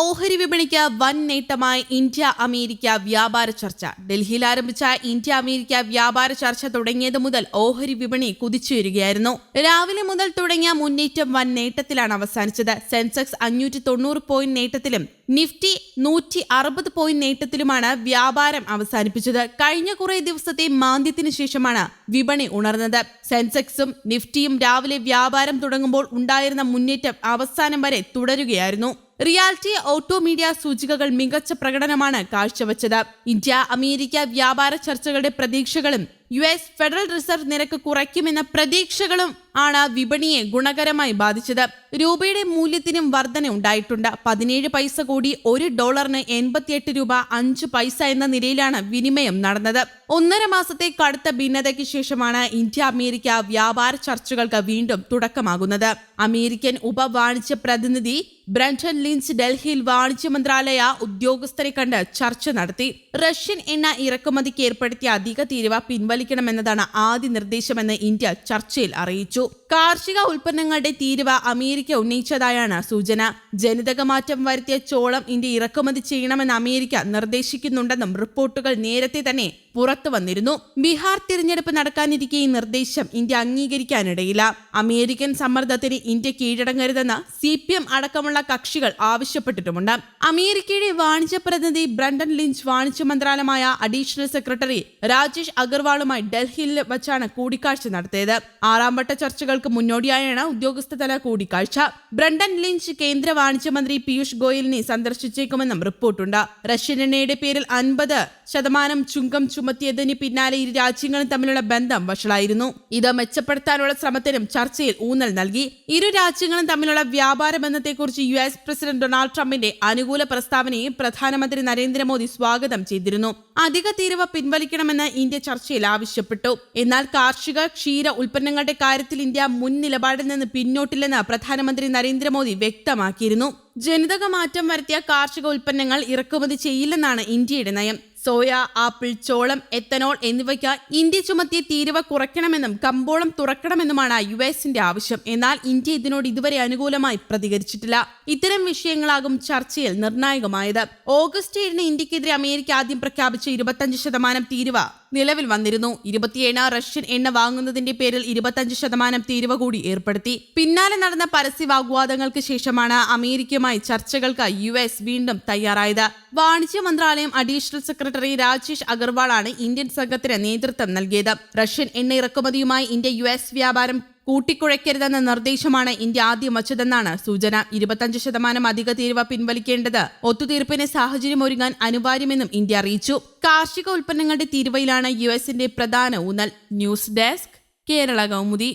ഓഹരി വിപണിക്ക് വൻ നേട്ടമായി ഇന്ത്യ അമേരിക്ക വ്യാപാര ചർച്ച. ഡൽഹിയിൽ ആരംഭിച്ച ഇന്ത്യ അമേരിക്ക വ്യാപാര ചർച്ച തുടങ്ങിയത് മുതൽ ഓഹരി വിപണി കുതിച്ചുയരുകയായിരുന്നു രാവിലെ മുതൽ തുടങ്ങിയ മുന്നേറ്റം വൻ നേട്ടത്തിലാണ് അവസാനിച്ചത്. സെൻസെക്സ് അഞ്ഞൂറ്റി തൊണ്ണൂറ് പോയിന്റ് നേട്ടത്തിലും നിഫ്റ്റി നൂറ്റി അറുപത് പോയിന്റ് നേട്ടത്തിലുമാണ് വ്യാപാരം അവസാനിപ്പിച്ചത്. കഴിഞ്ഞ കുറെ ദിവസത്തെ മാന്ദ്യത്തിന് ശേഷമാണ് വിപണി ഉണർന്നത്. സെൻസെക്സും നിഫ്റ്റിയും രാവിലെ വ്യാപാരം തുടങ്ങുമ്പോൾ ഉണ്ടായിരുന്ന മുന്നേറ്റം അവസാനം വരെ തുടരുകയായിരുന്നു. റിയാലിറ്റി ഓട്ടോ മീഡിയ സൂചികകൾ മികച്ച പ്രകടനമാണ് കാഴ്ചവെച്ചത്. ഇന്ത്യ അമേരിക്ക വ്യാപാര ചർച്ചകളുടെ പ്രതീക്ഷകളും യു എസ് ഫെഡറൽ റിസർവ് നിരക്ക് കുറയ്ക്കുമെന്ന പ്രതീക്ഷകളും ആണ് വിപണിയെ ഗുണകരമായി ബാധിച്ചത്. രൂപയുടെ മൂല്യത്തിനും വർധന ഉണ്ടായിട്ടുണ്ട്. പതിനേഴ് പൈസ കൂടി ഒരു ഡോളറിന് എൺപത്തിയെട്ട് രൂപ അഞ്ച് പൈസ എന്ന നിലയിലാണ് വിനിമയം നടന്നത്. ഒന്നര മാസത്തെ കടുത്ത ഭിന്നതയ്ക്ക് ശേഷമാണ് ഇന്ത്യ അമേരിക്ക വ്യാപാര ചർച്ചകൾക്ക് വീണ്ടും തുടക്കമാകുന്നത്. അമേരിക്കൻ ഉപവാണിജ്യ പ്രതിനിധി ബ്രണ്ടൻ ലിൻസ് ഡൽഹിയിൽ വാണിജ്യ മന്ത്രാലയ ഉദ്യോഗസ്ഥരെ കണ്ട് ചർച്ച നടത്തി. റഷ്യൻ എണ്ണ ഇറക്കുമതിക്ക് ഏർപ്പെടുത്തിയ അധിക തീരുവ പിൻവലിക്കണമെന്നതാണ് ആദ്യ നിർദ്ദേശമെന്ന് ഇന്ത്യ ചർച്ചയിൽ അറിയിച്ചു. കാർഷിക ഉൽപ്പന്നങ്ങളുടെ തീരുവ അമേരിക്ക ഉന്നയിച്ചതായാണ് സൂചന. ജനിതക മാറ്റം വരുത്തിയ ചോളം ഇന്ത്യ ഇറക്കുമതി ചെയ്യണമെന്ന് അമേരിക്ക നിർദ്ദേശിക്കുന്നുണ്ടെന്നും റിപ്പോർട്ടുകൾ നേരത്തെ തന്നെ പുറത്തു വന്നിരുന്നു. ബീഹാർ തിരഞ്ഞെടുപ്പ് നടക്കാനിരിക്കെ ഈ നിർദ്ദേശം ഇന്ത്യ അംഗീകരിക്കാനിടയില്ല. അമേരിക്കൻ സമ്മർദ്ദത്തിന് ഇന്ത്യ കീഴടങ്ങരുതെന്ന് സി പി എം അടക്കമുള്ള കക്ഷികൾ ആവശ്യപ്പെട്ടിട്ടുമുണ്ട്. അമേരിക്കയുടെ വാണിജ്യ പ്രതിനിധി ബ്രണ്ടൻ ലിഞ്ച് വാണിജ്യ മന്ത്രാലയമായ അഡീഷണൽ സെക്രട്ടറി രാജേഷ് അഗർവാളുമായി ഡൽഹിയിൽ വച്ചാണ് കൂടിക്കാഴ്ച നടത്തിയത്. ആറാം വട്ട ചർച്ചകൾക്ക് മുന്നോടിയായാണ് ഉദ്യോഗസ്ഥതല കൂടിക്കാഴ്ച. ബ്രണ്ടൻ ലിഞ്ച് കേന്ദ്ര വാണിജ്യ മന്ത്രി പീയൂഷ് ഗോയലിനെ സന്ദർശിച്ചേക്കുമെന്നും റിപ്പോർട്ടുണ്ട്. റഷ്യൻ എണ്ണയുടെ പേരിൽ അൻപത് ശതമാനം ചുങ്കം ചുമത്തിയതിന് പിന്നാലെ ഇരു രാജ്യങ്ങളും തമ്മിലുള്ള ബന്ധം വഷളായിരുന്നു. ഇത് മെച്ചപ്പെടുത്താനുള്ള ശ്രമത്തിനും ചർച്ചയിൽ ഊന്നൽ നൽകി. ഇരു രാജ്യങ്ങളും തമ്മിലുള്ള വ്യാപാര ബന്ധത്തെക്കുറിച്ച് യു എസ് പ്രസിഡന്റ് ഡൊണാൾഡ് ട്രംപിന്റെ അനുകൂല പ്രസ്താവനയെ പ്രധാനമന്ത്രി നരേന്ദ്രമോദി സ്വാഗതം ചെയ്തിരുന്നു. അധിക തീരുവ പിൻവലിക്കണമെന്ന് ഇന്ത്യ ചർച്ചയിൽ ആവശ്യപ്പെട്ടു. എന്നാൽ കാർഷിക ക്ഷീര ഉൽപ്പന്നങ്ങളുടെ കാര്യത്തിൽ ഇന്ത്യ മുൻ നിലപാടിൽ നിന്ന് പിന്നോട്ടില്ലെന്ന് പ്രധാനമന്ത്രി നരേന്ദ്രമോദി വ്യക്തമാക്കിയിരുന്നു. ജനിതക മാറ്റം വരുത്തിയ കാർഷിക ഉൽപ്പന്നങ്ങൾ ഇറക്കുമതി ചെയ്യില്ലെന്നാണ് ഇന്ത്യയുടെ നയം. സോയ ആപ്പിൾ ചോളം എത്തനോൾ എന്നിവയ്ക്ക് ഇന്ത്യ ചുമത്തിയ തീരുവ കുറയ്ക്കണമെന്നും കമ്പോളം തുറക്കണമെന്നുമാണ് യു എസിന്റെ ആവശ്യം. എന്നാൽ ഇന്ത്യ ഇതിനോട് ഇതുവരെ അനുകൂലമായി പ്രതികരിച്ചിട്ടില്ല. ഇത്തരം വിഷയങ്ങളാകും ചർച്ചയിൽ നിർണായകമായത്. ഓഗസ്റ്റ് ഏഴിന് ഇന്ത്യക്കെതിരെ അമേരിക്ക ആദ്യം പ്രഖ്യാപിച്ച ഇരുപത്തഞ്ച് ശതമാനം തീരുവ നിലവിൽ വന്നിരുന്നു. ഇരുപത്തിയേഴ് റഷ്യൻ എണ്ണ വാങ്ങുന്നതിന്റെ പേരിൽ ഇരുപത്തഞ്ച് ശതമാനം തീരുവ കൂടി ഏർപ്പെടുത്തി. പിന്നാലെ നടന്ന പരസ്യ വാഗ്വാദങ്ങൾക്ക് ശേഷമാണ് അമേരിക്കയുമായി ചർച്ചകൾക്ക് യു എസ് വീണ്ടും തയ്യാറായത്. വാണിജ്യ മന്ത്രാലയം അഡീഷണൽ സെക്രട്ടറി രാജേഷ് അഗർവാളാണ് ഇന്ത്യൻ സംഘത്തിന് നേതൃത്വം നൽകിയത്. റഷ്യൻ എണ്ണ ഇറക്കുമതിയുമായി ഇന്ത്യ യു വ്യാപാരം കൂട്ടിക്കുഴയ്ക്കരുതെന്ന നിർദ്ദേശമാണ് ഇന്ത്യ ആദ്യം വച്ചതെന്നാണ് സൂചന. ഇരുപത്തഞ്ച് ശതമാനം അധിക തീരുവ പിൻവലിക്കേണ്ടത് ഒത്തുതീർപ്പിന് സാഹചര്യം ഒരുങ്ങാൻ അനിവാര്യമെന്നും ഇന്ത്യ അറിയിച്ചു. കാർഷിക ഉൽപ്പന്നങ്ങളുടെ തീരുവയിലാണ് യു എസിന്റെ പ്രധാന ഊന്നൽ. News desk Kerala Kaumudi.